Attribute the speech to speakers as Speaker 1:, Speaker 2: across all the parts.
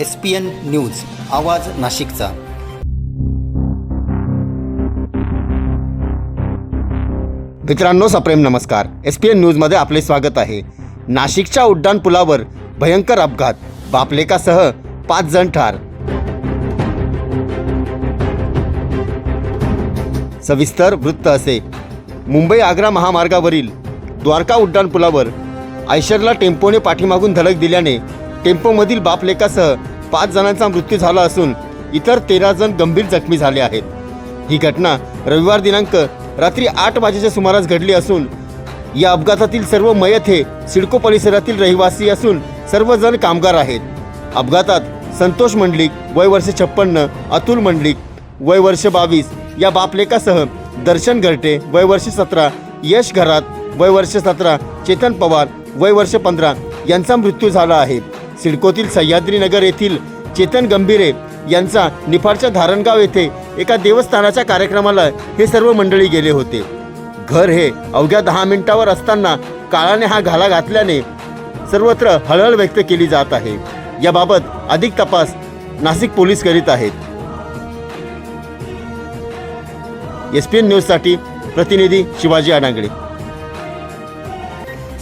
Speaker 1: S P N news आवाज नाशिकचा.
Speaker 2: मित्रांनो सप्रेम नमस्कार. एस पी एन न्यूजमध्ये आपले स्वागत आहे. नाशिकच्या उड्डाणपुलावर भयंकर अपघात बापलेकासह पाच जण ठार. सविस्तर वृत्त असे. मुंबई आग्रा महामार्गावरील द्वारका उड्डाणपुलावर आयशरला टेम्पोने पाठीमागून धडक दिल्याने टेम्पोमधील बापलेकासह पाच जणांचा मृत्यू झाला असून इतर तेरा जण गंभीर जखमी झाले आहेत. ही घटना रविवार दिनांक रात्री आठ वाजेच्या सुमारास घडली असून या अपघातातील सर्व मयत हे सिडको परिसरातील रहिवासी असून सर्वजण कामगार आहेत. अपघातात संतोष मंडलिक वय वर्ष छप्पन्न अतुल मंडलिक वय वर्ष बावीस या बापलेकासह दर्शन घरटे वय वर्ष सतरा यश घरात वय वर्ष सतरा चेतन पवार वय वर्ष पंधरा यांचा मृत्यू झाला आहे. सिडकोतील सह्याद्रीनगर येथील चेतन गंभीरे यांचा निफाडच्या धारणगाव येथे एका देवस्थानाच्या कार्यक्रमाला हे सर्व मंडळी गेले होते. घर हे अवघ्या दहा मिनिटावर असताना काळाने हा घाला घातल्याने सर्वत्र हळहळ व्यक्त केली जात आहे. याबाबत अधिक तपास नाशिक पोलीस करीत आहेत. एस पी एन न्यूजसाठी प्रतिनिधी शिवाजी अडांगडे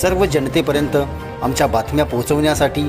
Speaker 1: सर्व जनतेपर्यंत आमच्या बातम्या पोहोचवण्यासाठी